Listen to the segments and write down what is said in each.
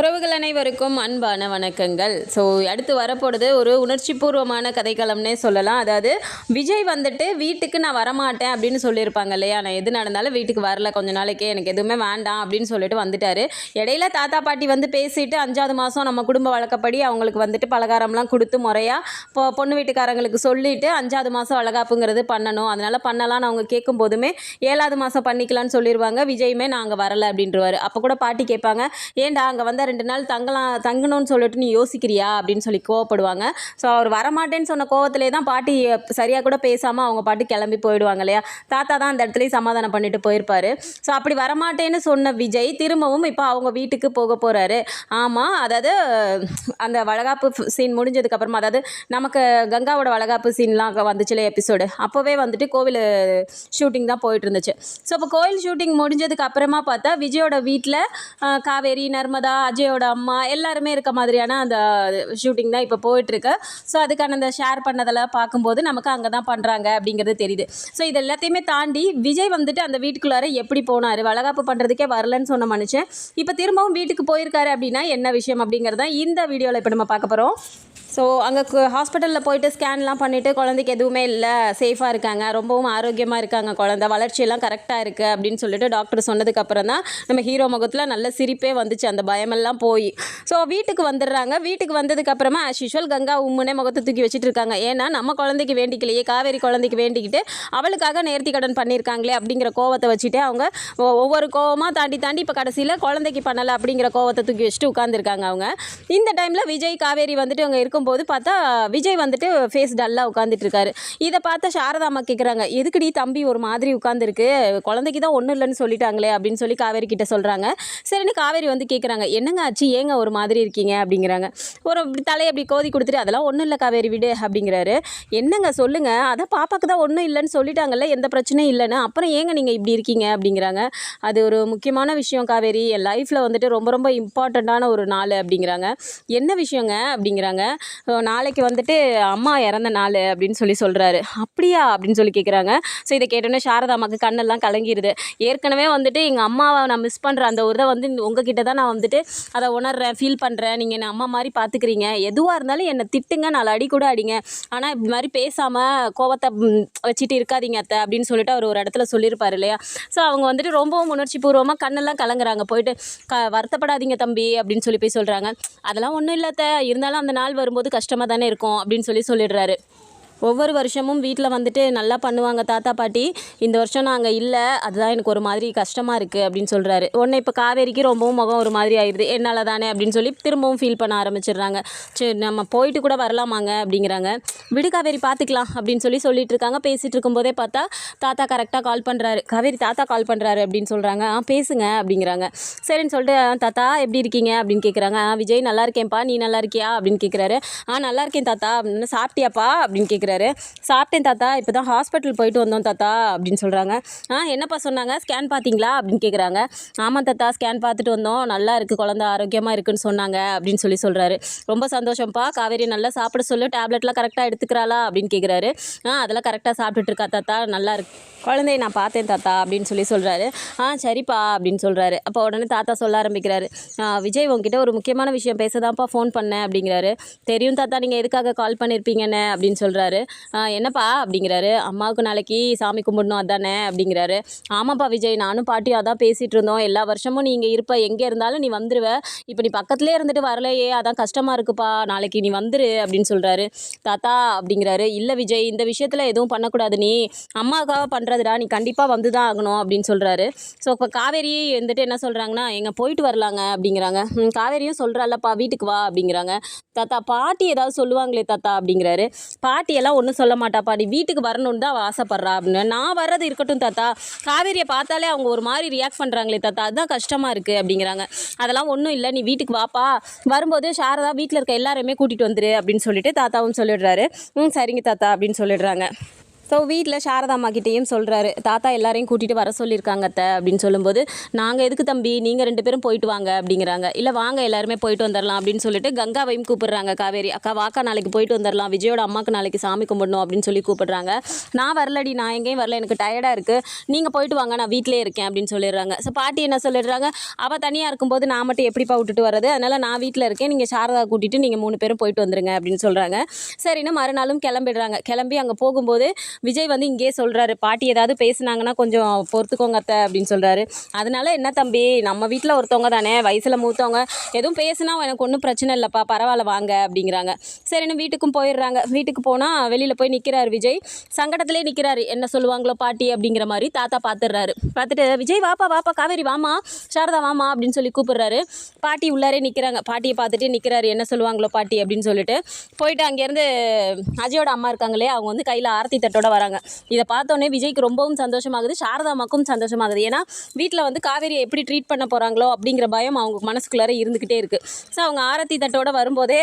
உறவுகள் அனைவருக்கும் அன்பான வணக்கங்கள். ஸோ அடுத்து வரப்போகிறது ஒரு உணர்ச்சிபூர்வமான கதைக்களம்னே சொல்லலாம். அதாவது விஜய் வந்துட்டு வீட்டுக்கு நான் வரமாட்டேன் அப்படின்னு சொல்லியிருப்பாங்க இல்லையா? நான் எது நடந்தாலும் வீட்டுக்கு வரல கொஞ்ச நாளைக்கே எனக்கு எதுவுமே வேண்டாம் அப்படின்னு சொல்லிட்டு வந்துட்டாரு. இடையில தாத்தா பாட்டி வந்து பேசிட்டு அஞ்சாவது மாதம் நம்ம குடும்ப வழக்கப்படி அவங்களுக்கு வந்துட்டு பலகாரம்லாம் கொடுத்து முறையாக இப்போ பொண்ணு வீட்டுக்காரங்களுக்கு சொல்லிட்டு அஞ்சாவது மாதம் வளகாப்புங்கிறது பண்ணணும். அதனால பண்ணலாம்னு அவங்க கேட்கும் போதுமே ஏழாவது மாதம் பண்ணிக்கலாம்னு சொல்லிடுவாங்க விஜயுமே நாங்கள் வரல அப்படின்றவாரு. அப்போ கூட பாட்டி கேட்பாங்க ஏன்டா அங்கே வந்து தான் ரெண்டு நாள் தங்கலாம் தங்கணும்னு சொல்லிட்டு நீ யோசிக்கிறியா? அப்படின்னு சொல்லி கோவப்படுவாங்க. ஸோ அவர் வரமாட்டேன்னு சொன்ன கோவத்திலே தான் பாட்டி சரியாக கூட பேசாமல் அவங்க பாட்டு கிளம்பி போயிடுவாங்க இல்லையா? தாத்தா தான் அந்த இடத்துலையும் சமாதானம் பண்ணிட்டு போயிருப்பாரு. ஸோ அப்படி வரமாட்டேன்னு சொன்ன விஜய் திரும்பவும் இப்போ அவங்க வீட்டுக்கு போக போகிறாரு ஆமாம் அதாவது அந்த வளகாப்பு சீன் முடிஞ்சதுக்கப்புறமா அதாவது நமக்கு கங்காவோட வளகாப்பு சீன்லாம் வந்துச்சுல எபிசோடு அப்போவே வந்துட்டு கோவில் ஷூட்டிங் தான் போயிட்டு இருந்துச்சு. ஸோ இப்போ கோயில் ஷூட்டிங் முடிஞ்சதுக்கு அப்புறமா பார்த்தா விஜயோட வீட்டில் காவேரி நர்மதா அஜயோட அம்மா எல்லாருமே இருக்க மாதிரியான அந்த ஷூட்டிங் தான் இப்போ போயிட்டுருக்கு. ஸோ அதுக்கான அந்த ஷேர் பண்ணதெல்லாம் பார்க்கும்போது நமக்கு அங்கே தான் பண்ணுறாங்க அப்படிங்கிறது தெரியுது. ஸோ இது எல்லாத்தையுமே தாண்டி விஜய் வந்துட்டு அந்த வீட்டுக்குள்ளார எப்படி போனார்? வளகாப்பு பண்ணுறதுக்கே வரலன்னு சொன்ன மனுஷன். இப்போ திரும்பவும் வீட்டுக்கு போயிருக்காரு அப்படின்னா என்ன விஷயம் அப்படிங்கிறத இந்த வீடியோவில் இப்போ நம்ம பார்க்க போகிறோம் ஸோ அங்கே ஹாஸ்பிட்டலில் போயிட்டு ஸ்கேன்லாம் பண்ணிவிட்டு குழந்தைக்கு எதுவுமே இல்லை. சேஃபாக இருக்காங்க. ரொம்பவும் ஆரோக்கியமாக இருக்காங்க குழந்தை. வளர்ச்சியெல்லாம் கரெக்டாக இருக்குது அப்படின்னு சொல்லிட்டு டாக்டர் சொன்னதுக்கப்புறம் தான் நம்ம ஹீரோ முகத்தில் நல்ல சிரிப்பே வந்துச்சு. அந்த பயமெல்லாம் போய். ஸோ வீட்டுக்கு வந்துடுறாங்க. வீட்டுக்கு வந்ததுக்கப்புறமா ஆஸ் யூஷுவல் கங்கா உம்முனே முகத்தை தூக்கி வச்சுட்டு இருக்காங்க ஏன்னா நம்ம குழந்தைக்கு வேண்டிக்கலையே காவேரி குழந்தைக்கு வேண்டிக்கிட்டு அவளுக்காக நேர்த்தி கடன் பண்ணியிருக்காங்களே அப்படிங்கிற கோவத்தை வச்சுட்டு அவங்க ஒ- ஒவ்வொரு கோவமாக தாண்டி தாண்டி இப்போ கடைசியில் குழந்தைக்கு பண்ணலை அப்படிங்கிற கோவத்தை தூக்கி வச்சுட்டு உட்காந்துருக்காங்க அவங்க. இந்த டைமில் விஜய் காவேரி வந்துட்டு அவங்க இருக்கும்போது பார்த்தா விஜய் வந்துட்டு ஃபேஸ் டல்லாக உட்காந்துட்டு இருக்காரு இதை பார்த்தா சாரதா அம்மா கேட்குறாங்க எதுக்குடி தம்பி ஒரு மாதிரி உட்காந்துருக்கு குழந்தைக்கு தான் ஒன்றும் இல்லைன்னு சொல்லிட்டாங்களே அப்படின்னு சொல்லி காவேரி கிட்ட சொல்கிறாங்க சரின்னு காவேரி வந்து கேட்குறாங்க என்ன என்னங்க ஆச்சு? ஏங்க ஒரு மாதிரி இருக்கீங்க? அப்படிங்கிறாங்க. ஒரு தலையை அப்படி கோதி கொடுத்துட்டு அதெல்லாம் ஒன்றும் இல்லை காவேரி விடு அப்படிங்கிறாரு. என்னங்க சொல்லுங்க? அதான் பாப்பாக்கு தான் ஒன்றும் இல்லைன்னு சொல்லிட்டாங்கல்ல எந்த பிரச்சனையும் இல்லைன்னு. அப்புறம் ஏங்க நீங்கள் இப்படி இருக்கீங்க? அப்படிங்கிறாங்க. அது ஒரு முக்கியமான விஷயம் காவேரி. என் லைஃப்பில் வந்துட்டு ரொம்ப ரொம்ப இம்பார்ட்டண்ட்டான ஒரு நாள் அப்படிங்கிறாங்க. என்ன விஷயங்க? அப்படிங்கிறாங்க. நாளைக்கு வந்துட்டு அம்மா இறந்த நாள் அப்படின்னு சொல்லி சொல்கிறாரு அப்படியா? அப்படின்னு சொல்லி கேட்குறாங்க ஸோ இதை கேட்டோன்னே சாரதா அம்மாக்கு கண்ணெல்லாம் கலங்கிடுது ஏற்கனவே வந்துட்டு எங்கள் அம்மாவை நான் மிஸ் பண்ணுற அந்த ஒரு இதை வந்து உங்ககிட்ட தான் நான் வந்துட்டு அதை உணர்றேன் ஃபீல் பண்ணுறேன் நீங்கள் என்னை அம்மா மாதிரி பார்த்துக்கிறீங்க எதுவாக இருந்தாலும் என்னை திட்டுங்க நாலு அடி கூட அடிங்க. ஆனால் இப்படி மாதிரி பேசாமல் கோவத்தை வச்சுட்டு இருக்காதீங்க அத்தை அப்படின்னு சொல்லிட்டு அவர் ஒரு இடத்துல சொல்லியிருப்பார் இல்லையா? ஸோ அவங்க வந்துட்டு ரொம்பவும் உணர்ச்சி பூர்வமாக கண்ணெல்லாம் கலங்குறாங்க. போயிட்டு க வருத்தப்படாதீங்க தம்பி அப்படின்னு சொல்லி போய் சொல்கிறாங்க அதெல்லாம் ஒன்றும் இல்லாத்த இருந்தாலும் அந்த நாள் வரும்போது கஷ்டமாக தானே இருக்கும் அப்படின்னு சொல்லி சொல்லிடுறாரு. ஒவ்வொரு வருஷமும் வீட்டில் வந்துட்டு நல்லா பண்ணுவாங்க தாத்தா பாட்டி. இந்த வருஷம் நாங்கள் இல்லை. அதுதான் எனக்கு ஒரு மாதிரி கஷ்டமாக இருக்குது அப்படின்னு சொல்கிறாரு உடனே இப்போ காவேரிக்கு ரொம்பவும் முகம் ஒரு மாதிரி ஆயிடுது என்னால் தானே அப்படின்னு சொல்லி திரும்பவும் ஃபீல் பண்ண ஆரம்பிச்சிடுறாங்க. சரி நம்ம போயிட்டு கூட வரலாமாங்க அப்படிங்கிறாங்க. விடு காவேரி பார்த்துக்கலாம் அப்படின்னு சொல்லி சொல்லிட்டு இருக்காங்க. பேசிகிட்டு இருக்கும்போதே பார்த்தா தாத்தா கரெக்டாக கால் பண்ணுறாரு காவேரி தாத்தா கால் பண்ணுறாரு அப்படின்னு சொல்கிறாங்க ஆ பேசுங்க அப்படிங்கிறாங்க. சரின்னு சொல்லிட்டு தாத்தா எப்படி இருக்கீங்க? அப்படின்னு கேட்குறாங்க ஆ விஜய் நல்லா இருக்கேன்ப்பா. நீ நல்லா இருக்கியா? அப்படின்னு கேட்குறாரு ஆ நல்லா இருக்கேன் தாத்தா. அப்படின்னு சாப்பிட்டியாப்பா? அப்படின்னு கேட்குறாரு சாப்பிட்டேன் தாத்தா இப்போ தான் ஹாஸ்பிட்டல் போயிட்டு வந்தோம் தாத்தா அப்படின்னு சொல்கிறாங்க ஆ என்னப்பா சொன்னாங்க? ஸ்கேன் பார்த்தீங்களா? அப்படின்னு கேட்குறாங்க ஆமாம் தாத்தா ஸ்கேன் பார்த்துட்டு வந்தோம். நல்லா இருக்குது குழந்தை ஆரோக்கியமாக இருக்குன்னு சொன்னாங்க அப்படின்னு சொல்லி சொல்கிறாரு ரொம்ப சந்தோஷம்ப்பா. காவேரி நல்லா சாப்பிட சொல்லு. டேப்லெட்லாம் கரெக்டாக எடுத்துக்கிறாளா? அப்படின்னு கேட்குறாரு ஆ அதெல்லாம் கரெக்டாக சாப்பிட்டுட்டு இருக்கா தாத்தா? நல்லா இருக்கு. குழந்தைய நான் பார்த்தேன் தாத்தா அப்படின்னு சொல்லி சொல்கிறாரு ஆ சரிப்பா அப்படின்னு சொல்கிறாரு அப்போ உடனே தாத்தா சொல்ல ஆரம்பிக்கிறாரு. விஜய் உங்ககிட்ட ஒரு முக்கியமான விஷயம் பேசதான்ப்பா ஃபோன் பண்ணேன் அப்படிங்கிறாரு. தெரியும் தாத்தா நீங்கள் எதுக்காக கால் பண்ணியிருப்பீங்கன்னு அப்படின்னு சொல்கிறாரு என்னப்பா அப்படிங்கிறாரு. அம்மாவுக்கு நாளைக்கு சாமி கும்பிடணும் அதானே அப்படிங்கிறாரு. ஆமாப்பா விஜய் நானும் பாட்டியும் அதான் பேசிகிட்டு இருந்தோம். எல்லா வருஷமும் நீ இங்கே இருப்ப எங்கே இருந்தாலும் நீ வந்துடுவ இப்போ நீ பக்கத்துலேயே இருந்துட்டு வரலையே அதான் கஷ்டமாக இருக்குப்பா. நாளைக்கு நீ வந்துரு அப்படின்னு சொல்கிறாரு தாத்தா அப்படிங்கிறாரு. இல்லை விஜய் இந்த விஷயத்தில் எதுவும் பண்ணக்கூடாது நீ. அம்மாவுக்காக பண்ணுறதுடா நீ கண்டிப்பாக வந்து தான் ஆகணும் அப்படின்னு சொல்கிறாரு ஸோ இப்போ காவேரி வந்துட்டு என்ன சொல்கிறாங்கன்னா எங்கள் போயிட்டு வரலாங்க அப்படிங்கிறாங்க. காவேரியும் சொல்கிறாள்லப்பா வீட்டுக்கு வா அப்படிங்கிறாங்க. தாத்தா பாட்டி ஏதாவது சொல்லுவாங்களே தாத்தா அப்படிங்கிறாரு. பாட்டி எல்லாம் ஒன்றும் சொல்ல மாட்டாப்பா. நீ வீட்டுக்கு வரணும்னு தான் அவள் ஆசைப்பட்றா அப்படின்னு. நான் வர்றது இருக்கட்டும் தாத்தா. காவேரியை பார்த்தாலே அவங்க ஒரு மாதிரி ரியாக்ட் பண்ணுறாங்களே தாத்தா. அதுதான் கஷ்டமாக இருக்குது அப்படிங்கிறாங்க. அதெல்லாம் ஒன்றும் இல்லை நீ வீட்டுக்கு வாப்பா. வரும்போது சாரதா வீட்டில் இருக்க எல்லாருமே கூட்டிகிட்டு வந்துரு அப்படின்னு சொல்லிட்டு தாத்தாவும் சொல்லிடுறாரு. ம் சரிங்க தாத்தா அப்படின்னு சொல்லிடுறாங்க. ஸோ வீட்டில் சாரதாம்மா கிட்டேயும் சொல்கிறாரு தாத்தா எல்லாரையும் கூட்டிகிட்டு வர சொல்லியிருக்காங்க அத்தை அப்படின்னு சொல்லும்போது நாங்கள் எதுக்கு தம்பி நீங்கள் ரெண்டு பேரும் போயிட்டு வாங்க அப்படிங்கிறாங்க. இல்லை வாங்க எல்லாருமே போயிட்டு வந்துடலாம் அப்படின்னு சொல்லிட்டு கங்காவையும் கூப்பிடுறாங்க காவேரி. அக்கா வாக்கா நாளைக்கு போயிட்டு வந்துடலாம் விஜயோட அம்மாவுக்கு நாளைக்கு சாமி கும்பிடணும் அப்படின்னு சொல்லி கூப்பிடுறாங்க. நான் வரலடி நான் எங்கேயும் வரல எனக்கு டயர்டாக இருக்குது நீங்கள் போயிட்டு வாங்க நான் வீட்டிலே இருக்கேன் அப்படின்னு சொல்லிடுறாங்க. ஸோ பாட்டி என்ன சொல்லிடுறாங்க அவள் தனியாக இருக்கும்போது நான் மட்டும் எப்படிப்பா விட்டுட்டு வர்றது? அதனால் நான் வீட்டில் இருக்கேன் நீங்கள் சாரதா கூட்டிகிட்டு நீங்கள் மூணு பேரும் போயிட்டு வந்துருங்க அப்படின்னு சொல்கிறாங்க சரின்னு மறுநாளும் கிளம்பிடுறாங்க. கிளம்பி அங்கே போகும்போது விஜய் வந்து இங்கேயே சொல்கிறாரு பாட்டி ஏதாவது பேசுனாங்கன்னா கொஞ்சம் பொறுத்துக்கோங்க அத்தை அப்படின்னு சொல்கிறாரு அதனால என்ன தம்பி நம்ம வீட்டில் ஒருத்தவங்க தானே வயசில் மூத்தவங்க எதுவும் பேசுனா எனக்கு ஒன்றும் பிரச்சனை இல்லைப்பா பரவாயில்ல வாங்க அப்படிங்கிறாங்க. சரின்னு வீட்டுக்கும் போயிடுறாங்க. வீட்டுக்கு போனால் வெளியில் போய் நிற்கிறாரு விஜய். சங்கடத்திலே நிற்கிறாரு என்ன சொல்லுவாங்களோ பாட்டி? அப்படிங்கிற மாதிரி தாத்தா பார்த்துடுறாரு பார்த்துட்டு விஜய் வாப்பா வாப்பா காவேரி வாமா சாரதா வாமா அப்படின்னு சொல்லி கூப்பிடுறாரு. பாட்டி உள்ளாரே நிற்கிறாங்க பாட்டியை பார்த்துட்டு நிற்கிறாரு என்ன சொல்லுவாங்களோ பாட்டி? அப்படின்னு சொல்லிட்டு. போயிட்டு அங்கேருந்து அஜயோட அம்மா இருக்காங்களே அவங்க வந்து கையில் ஆரத்தி தட்டோட வராங்க. இதை பார்த்தோன்னே விஜய்க்கு ரொம்பவும் சந்தோஷமாகுது சாரதா அம்மாக்கும் சந்தோஷமாகுது. ஏன்னா வீட்டில் வந்து காவேரியை எப்படி ட்ரீட் பண்ண போகிறாங்களோ அப்படிங்கிற பயம் அவங்க மனசுக்குள்ளார இருந்துக்கிட்டே இருக்குது ஸோ அவங்க ஆரத்தி தட்டோட வரும்போதே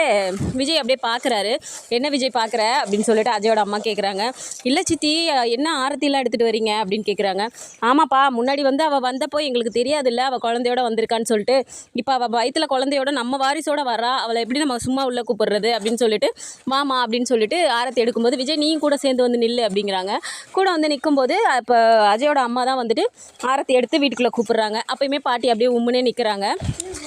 விஜய் அப்படியே பார்க்குறாரு என்ன விஜய் பார்க்குற அப்படின்னு சொல்லிட்டு அஜயோட அம்மா கேட்குறாங்க இல்லை சித்தி என்ன ஆரத்திலாம் எடுத்துகிட்டு வரீங்க? அப்படின்னு கேட்குறாங்க ஆமாப்பா முன்னாடி வந்து அவள் வந்தப்போ எங்களுக்கு தெரியாதுல்ல அவள் குழந்தையோட வந்திருக்கான்னு சொல்லிட்டு. இப்போ அவள் வயிற்றுல குழந்தையோட நம்ம வாரிசோட வரா. அவளை எப்படி நம்ம சும்மா உள்ளே கூப்பிடுறது? அப்படின்னு சொல்லிட்டு மாமா அப்படின்னு சொல்லிட்டு ஆரத்தி எடுக்கும்போது விஜய் நீயும் கூட சேர்ந்து வந்து நில்லு அப்படிங்கிறாங்க. கூட வந்து நிற்கும்போது இப்போ அஜயோட அம்மா தான் வந்துட்டு ஆரத்தி எடுத்து வீட்டுக்குள்ளே கூப்பிட்றாங்க. அப்பயுமே பாட்டி அப்படியே உம்முனே நிற்கிறாங்க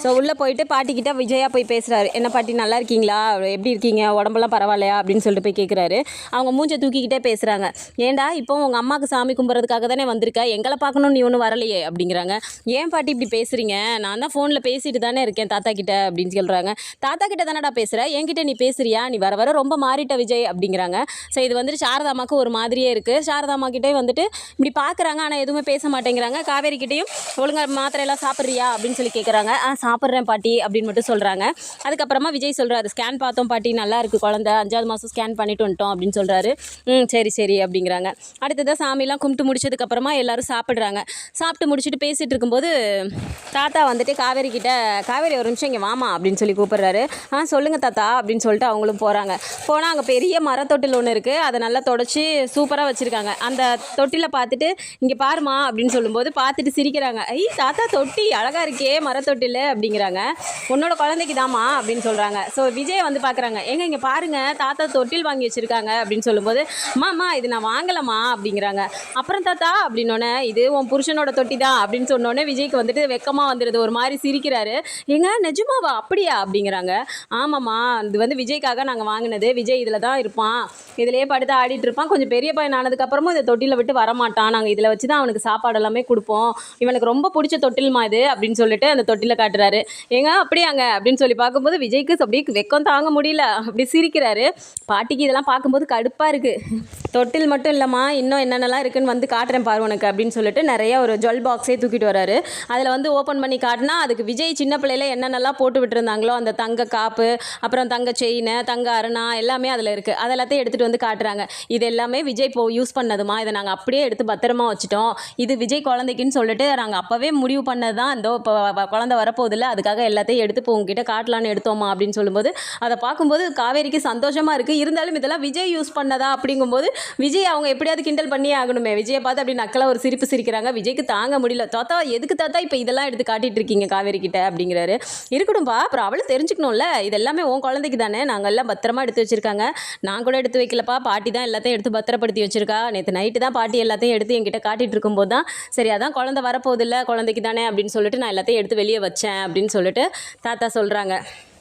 ஸோ உள்ளே போயிட்டு பாட்டிக்கிட்ட விஜயா போய் பேசுகிறாரு என்ன பாட்டி நல்லா இருக்கீங்களா? எப்படி இருக்கீங்க? உடம்பெல்லாம் பரவாயில்லையா? அப்படின்னு சொல்லிட்டு போய் கேட்குறாரு அவங்க மூஞ்சை தூக்கிக்கிட்டே பேசுகிறாங்க ஏன்டா இப்போ உங்கள் அம்மாவுக்கு சாமி கும்பிட்றதுக்காக தானே வந்திருக்க? எங்களை பார்க்கணும் நீ ஒன்றும் வரலையே? அப்படிங்கிறாங்க. ஏன் பாட்டி இப்படி பேசுகிறீங்க நான் தான் ஃபோனில் பேசிட்டு தானே இருக்கேன் தாத்தா கிட்ட அப்படின்னு சொல்கிறாங்க தாத்தா கிட்ட தானடா பேசுகிற என்கிட்ட நீ பேசுறியா? நீ வர வர ரொம்ப மாறிட்ட விஜய் அப்படிங்கிறாங்க. ஸோ இது வந்துட்டு சாரதாமாக்கு ஒரு மாதிரியே இருக்குது சாரதாமா கிட்டே வந்துட்டு இப்படி பார்க்குறாங்க ஆனால் எதுவுமே பேச மாட்டேங்கிறாங்க. காவேரி கிட்டேயும் ஒழுங்காக மாத்திரையெல்லாம் சாப்பிட்றியா? அப்படின்னு சொல்லி கேட்குறாங்க ஆ சாப்பிட்றேன் பாட்டி அப்படின்னு மட்டும் சொல்கிறாங்க அதுக்கப்புறமா விஜய் சொல்கிறாரு ஸ்கேன் பார்த்தோம் பாட்டி நல்லா இருக்குது குழந்த. அஞ்சாவது மாதம் ஸ்கேன் பண்ணிட்டு வந்துட்டோம் அப்படின்னு சொல்கிறாரு ம் சரி சரி அப்படிங்கிறாங்க. அடுத்ததாக சாமிலாம் கும்பிட்டு முடிச்சதுக்கப்புறமா எல்லோரும் சாப்பிட்றாங்க. சாப்பிட்டு முடிச்சுட்டு பேசிகிட்டு இருக்கும்போது தாத்தா வந்துட்டு காவேரி கிட்ட காவேரி ஒரு நிமிஷம் இங்கே வாமா அப்படின்னு சொல்லி கூப்பிட்றாரு. ஆ சொல்லுங்கள் தாத்தா அப்படின்னு சொல்லிட்டு அவங்களும் போகிறாங்க போனால் அங்கே பெரிய மரத்தொட்டில் ஒன்று இருக்குது அதை நல்லா தொடச்சி சூப்பராக வச்சுருக்காங்க. அந்த தொட்டியில் பார்த்துட்டு இங்கே பாருமா அப்படின்னு சொல்லும்போது பார்த்துட்டு சிரிக்கிறாங்க. ஐ தாத்தா தொட்டி அழகாக இருக்கே மரத்தொட்டில் அப்படிங்கிறாங்க. உன்னோட குழந்தைக்கு தாமா அப்படின்னு சொல்கிறாங்க ஸோ விஜய் வந்து பார்க்குறாங்க ஏங்க இங்கே பாருங்க தாத்தா தொட்டில் வாங்கி வச்சுருக்காங்க அப்படின்னு சொல்லும்போது அம்மாம்மா இது நான் வாங்கலம்மா அப்படிங்கிறாங்க. அப்புறம் தாத்தா அப்படின்னோடனே இது உன் புருஷனோட தொட்டி தான் அப்படின்னு சொன்னோடனே விஜய்க்கு வந்துட்டு வெக்கமாக வந்துடுது ஒரு மாதிரி சிரிக்கிறாரு. எங்க நிஜமாவா? அப்படியா? அப்படிங்கிறாங்க. ஆமாம்மா இது வந்து விஜய்க்காக நாங்கள் வாங்கினது. விஜய் இதில் தான் இருப்பான். இதிலேயே படுத்து ஆடிட்டு இருப்பான். கொஞ்சம் பெரிய பையன் ஆனதுக்கப்புறமும் இந்த தொட்டியில் விட்டு வரமாட்டான். நாங்கள் இதில் வச்சு தான் அவனுக்கு சாப்பாடு எல்லாமே கொடுப்போம். இவனுக்கு ரொம்ப பிடிச்ச தொட்டில்மா இது அப்படின்னு சொல்லிட்டு அந்த தொட்டில காட்டுறாரு. ஏங்க அப்படியாங்க? அப்படின்னு சொல்லி பார்க்கும்போது விஜய்க்கு அப்படியே வெக்கம் தாங்க முடியல. அப்படி சிரிக்கிறாரு. பாட்டிக்கு இதெல்லாம் பார்க்கும்போது கடுப்பாக இருக்குது தொட்டில் மட்டும் இல்லைம்மா இன்னும் என்னென்னலாம் இருக்குன்னு வந்து காட்டுறேன் பாரு உனக்கு அப்படின்னு சொல்லிட்டு நிறைய ஒரு ஜுவல் பாக்ஸே தூக்கிட்டு வராரு. அதில் வந்து ஓப்பன் பண்ணி காட்டினா அதுக்கு விஜய் சின்ன பிள்ளையில என்னென்னலாம் போட்டு விட்டுருந்தாங்களோ அந்த தங்க காப்பு அப்புறம் தங்க செயின் தங்க அரணா எல்லாமே அதில் இருக்குது அதெல்லாத்தையும் எடுத்துகிட்டு வந்து காட்டுறாங்க. இது எல்லாமே விஜய் போ யூஸ் பண்ணதுமா? இதை நாங்கள் அப்படியே எடுத்து பத்திரமா வச்சுட்டோம். இது விஜய் குழந்தைக்குன்னு சொல்லிட்டு நாங்கள் அப்போவே முடிவு பண்ணது தான் இந்த இப்போ குழந்தை வரப்போதில்ல அதுக்காக எல்லாத்தையும் எடுத்து இப்போ உங்ககிட்ட காட்டலான்னு எடுத்தோமா அப்படின்னு சொல்லும்போது அதை பார்க்கும்போது காவேரிக்கு சந்தோஷமாக இருக்குது இருந்தாலும் இதெல்லாம் விஜய் யூஸ் பண்ணதா அப்படிங்கும்போது விஜய் அவங்க எப்படியாவது கிண்டல் பண்ணியே ஆகணுமே. விஜயை பார்த்து அப்படி நக்கலாக ஒரு சிரிப்பு சிரிக்கிறாங்க. விஜய்க்கு தாங்க முடியல. தாத்தா எதுக்கு தாத்தா இப்போ இதெல்லாம் எடுத்து காட்டிட்டு இருக்கீங்க காவேரி கிட்ட அப்படிங்கிறாரு. இருக்கட்டும்பா அப்புறம் அவளும் தெரிஞ்சுக்கணும்ல. இது எல்லாமே உன் குழந்தைக்கு தானே நாங்கள் எல்லாம் பத்திரமா எடுத்து வச்சிருக்காங்க. நான் கூட எடுத்து வைக்கலப்பா. பாட்டி தான் எல்லாத்தையும் எடுத்து பத்திரம் பத்திரப்படுத்தி வச்சிருக்கா. நேற்று நைட்டு தான் பாட்டி எல்லாத்தையும் எடுத்து என்கிட்ட காட்டிகிட்டு இருக்கும்போது தான் சரி அதான் குழந்தை வரப்போதில்ல குழந்தைக்கு தானே அப்படின்னு சொல்லிட்டு நான் எல்லாத்தையும் எடுத்து வெளியே வச்சேன் அப்படின்னு சொல்லிட்டு தாத்தா சொல்கிறாங்க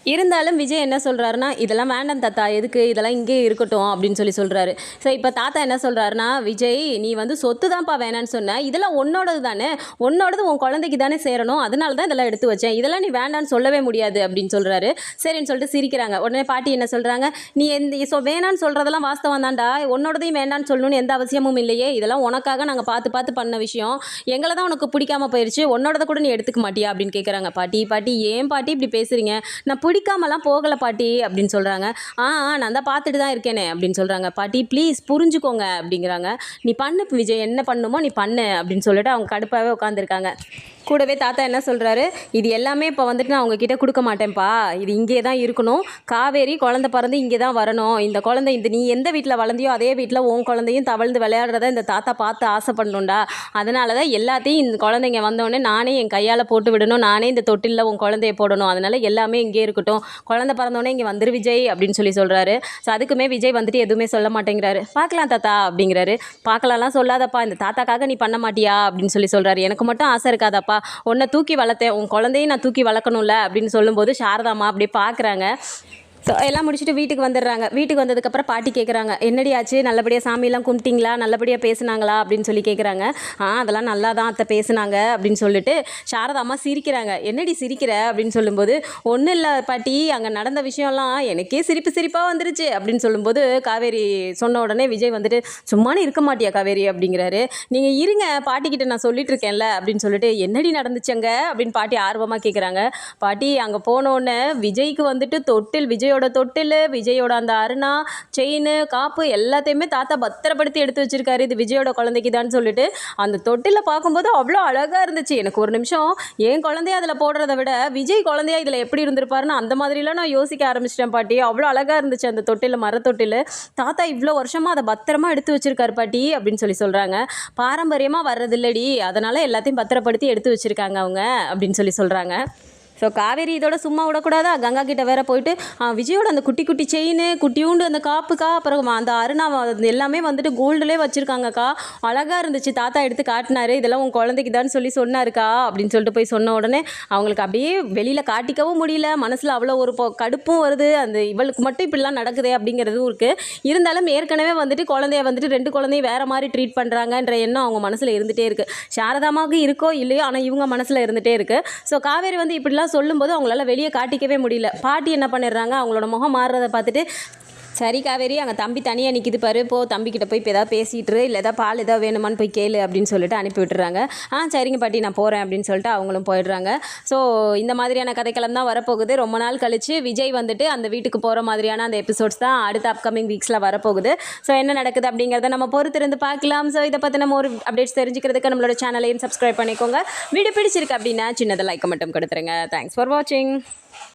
இருந்தாலும் விஜய் என்ன சொல்கிறாருன்னா இதெல்லாம் வேண்டாம் தாத்தா எதுக்கு? இதெல்லாம் இங்கே இருக்கட்டும் அப்படின்னு சொல்லி சொல்கிறாரு ஸோ இப்போ தாத்தா என்ன சொல்கிறாருன்னா விஜய் நீ வந்து சொத்து தான்ப்பா வேணான்னு சொன்ன. இதெல்லாம் உன்னோடது தானே. உன்னோடது உன் குழந்தைக்கு தானே சேரணும். அதனால தான் இதெல்லாம் எடுத்து வச்சேன். இதெல்லாம் நீ வேண்டான்னு சொல்லவே முடியாது அப்படின்னு சொல்கிறாரு சரின்னு சொல்லிட்டு சிரிக்கிறாங்க. உடனே பாட்டி என்ன சொல்கிறாங்க நீ எந்த ஸோ வேணான்னு சொல்கிறதெல்லாம் வாஸ்தவம் தான்டா. உன்னோடதையும் வேண்டான்னு சொல்லணும்னு எந்த அவசியமும் இல்லையே. இதெல்லாம் உனக்காக நாங்கள் பார்த்து பார்த்து பண்ண விஷயம். எங்களை தான் உனக்கு பிடிக்காம போயிடுச்சு உன்னோடத கூட நீ எடுத்துக்க மாட்டியா? அப்படின்னு கேட்குறாங்க பாட்டி. பாட்டி ஏன் பாட்டி இப்படி பேசுகிறீங்க நான் பிடிக்காமலாம் போகலை பாட்டி அப்படின்னு சொல்கிறாங்க ஆ ஆ நான் தான் பார்த்துட்டு தான் இருக்கேனே அப்படின்னு சொல்கிறாங்க பாட்டி ப்ளீஸ் புரிஞ்சுக்கோங்க அப்படிங்கிறாங்க. நீ பண்ணு விஜய் என்ன பண்ணுமோ நீ பண்ணு அப்படின்னு சொல்லிட்டு அவங்க கடுப்பாகவே உட்காந்துருக்காங்க கூடவே தாத்தா என்ன சொல்கிறாரு இது எல்லாமே இப்போ வந்துட்டு நான் உங்ககிட்ட கொடுக்க மாட்டேன்ப்பா. இது இங்கே தான் இருக்கணும். காவேரி குழந்த பிறந்து இங்கே தான் வரணும். இந்த குழந்தை இந்த நீ எந்த வீட்டில் வளர்ந்தியோ அதே வீட்டில் உன் குழந்தையும் தவழ்ந்து விளையாடுறத இந்த தாத்தா பார்த்து ஆசைப்படணும்டா. அதனால தான் எல்லாத்தையும் இந்த குழந்தைங்க வந்தோடனே நானே என் கையால் போட்டு விடணும். நானே இந்த தொட்டிலில் உன் குழந்தைய போடணும். அதனால எல்லாமே இங்கே இருக்கட்டும். குழந்தை பிறந்தோடனே இங்கே வந்துரு விஜய் அப்படின்னு சொல்லி சொல்கிறாரு ஸோ அதுக்குமே விஜய் வந்துட்டு எதுவுமே சொல்ல மாட்டேங்கிறாரு. பார்க்கலாம் தாத்தா அப்படிங்கிறாரு. பார்க்கலாம்லாம் சொல்லாதப்பா. இந்த தாத்தாக்காக நீ பண்ண மாட்டியா அப்படின்னு சொல்லி சொல்கிறாரு எனக்கு மட்டும் ஆசை இருக்காதாப்பா. உன்னை தூக்கி வளர்த்தேன். உன் குழந்தையும் நான் தூக்கி வளர்க்கணும்ல அப்படின்னு சொல்லும்போது சாரதாம்மா அப்படியே பார்க்குறாங்க. ஸோ எல்லாம் முடிச்சுட்டு வீட்டுக்கு வந்துடுறாங்க. வீட்டுக்கு வந்ததுக்கப்புறம் பாட்டி கேட்குறாங்க என்னடி ஆச்சு நல்லபடியாக சாமியெல்லாம் கும்பிட்டிங்களா? நல்லபடியாக பேசுனாங்களா? அப்படின்னு சொல்லி கேட்குறாங்க ஆ அதெல்லாம் நல்லா தான் அத்தை பேசுனாங்க அப்படின்னு சொல்லிட்டு சாரதா அம்மா சிரிக்கிறாங்க. என்னடி சிரிக்கிற? அப்படின்னு சொல்லும்போது ஒன்றும் இல்லை பாட்டி அங்கே நடந்த விஷயம்லாம் எனக்கே சிரிப்பு சிரிப்பாக வந்துருச்சு அப்படின்னு சொல்லும்போது காவேரி சொன்ன உடனே விஜய் வந்துட்டு சும்மானு இருக்க மாட்டியா காவேரி? அப்படிங்கிறாரு. நீங்கள் இருங்க பாட்டிக்கிட்ட நான் சொல்லிட்டு இருக்கேன்ல அப்படின்னு சொல்லிட்டு என்னடி நடந்துச்சங்க அப்படின்னு பாட்டி ஆர்வமாக கேட்குறாங்க பாட்டி அங்கே போனோடனே விஜய்க்கு வந்துட்டு தொட்டில் விஜய் விஜயோட தொட்டில் விஜயோட அந்த அருணா செயின் காப்பு எல்லாத்தையுமே தாத்தா பத்திரப்படுத்தி எடுத்து வச்சிருக்காரு. இது விஜயோட குழந்தைக்கு தான் சொல்லிட்டு அந்த தொட்டில் பார்க்கும்போது அவ்வளோ அழகாக இருந்துச்சு. எனக்கு ஒரு நிமிஷம் என் குழந்தைய அதில் போடுறத விட விஜய் குழந்தையா இதில் எப்படி இருந்திருப்பாருன்னு அந்த மாதிரிலாம் நான் யோசிக்க ஆரம்பிச்சிட்டேன் பாட்டி. அவ்வளோ அழகாக இருந்துச்சு அந்த தொட்டில் மரத்தொட்டில். தாத்தா இவ்வளோ வருஷமாக அதை பத்திரமா எடுத்து வச்சிருக்காரு பாட்டி அப்படின்னு சொல்லி சொல்கிறாங்க பாரம்பரியமாக வர்றதில்லடி அதனால் எல்லாத்தையும் பத்திரப்படுத்தி எடுத்து வச்சுருக்காங்க அவங்க அப்படின்னு சொல்லி சொல்கிறாங்க ஸோ காவேரி இதோட சும்மா விடக்கூடாதா? கங்கா கிட்ட வேற போயிட்டு விஜயோட அந்த குட்டி குட்டி செயின் குட்டியூண்டு அந்த காப்புக்கா அப்புறம் அந்த அருணா எல்லாமே வந்துட்டு கோல்டுலே வச்சுருக்காங்கக்கா. அழகாக இருந்துச்சு. தாத்தா எடுத்து காட்டினாரு. இதெல்லாம் உன் குழந்தைக்கு தான் சொல்லி சொன்னாருக்கா அப்படின்னு சொல்லிட்டு போய் சொன்ன உடனே அவங்களுக்கு அப்படியே வெளியில் காட்டிக்கவும் முடியல. மனசில் அவ்வளோ ஒரு பொ- கடுப்பும் வருது. அந்த இவளுக்கு மட்டும் இப்படிலாம் நடக்குதே அப்படிங்கிறதும் இருக்குது இருந்தாலும் ஏற்கனவே வந்துட்டு குழந்தைய வந்துட்டு ரெண்டு குழந்தையும் வேற மாதிரி ட்ரீட் பண்ணுறாங்கன்ற எண்ணம் அவங்க மனசில் இருந்துகிட்டே இருக்குது சாரதாமாவுக்கு இருக்கோ இல்லையோ ஆனால் இவங்க மனசில் இருந்துகிட்டே இருக்குது ஸோ காவேரி வந்து இப்படிலாம் சொல்லும்போது அவங்களால வெளியே காட்டிக்கவே முடியல. பாட்டி என்ன பண்ணிடுறாங்க? அவங்களோட முகம் மாறுறதை பார்த்துட்டு சரி காவேரி அங்கே தம்பி தனியாக நிற்கிது பாரு. போ தம்பிக்கிட்ட போய் இப்போ ஏதாவது பேசிட்டுரு இல்லை ஏதாவது பால் ஏதாவது வேணுமான்னு போய் கேளு அப்படின்னு சொல்லிட்டு அனுப்பி விட்டுறாங்க. ஆ சரிங்க பாட்டி நான் போகிறேன் அப்படின்னு சொல்லிட்டு அவங்களும் போயிடுறாங்க. ஸோ இந்த மாதிரியான கதைக்களம் தான் வரப்போகுது. ரொம்ப நாள் கழித்து விஜய் வந்துட்டு அந்த வீட்டுக்கு போகிற மாதிரியான அந்த எபிசோட்ஸ் தான் அடுத்த அப்கமிங் வீக்ஸில் வரப்போகுது. ஸோ என்ன நடக்குது அப்படிங்கிறத நம்ம பொறுத்திருந்து பார்க்கலாம். ஸோ இதை பற்றி நம்ம ஒரு அப்டேட்ஸ் தெரிஞ்சுக்கிறதுக்கு நம்மளோட சேனலையும் சப்ஸ்கிரைப் பண்ணிக்கோங்க. வீடியோ பிடிச்சிருக்கு அப்படின்னா சின்னதை லைக் மட்டும் கொடுத்துருங்க. தேங்க்ஸ் ஃபார் வாட்சிங்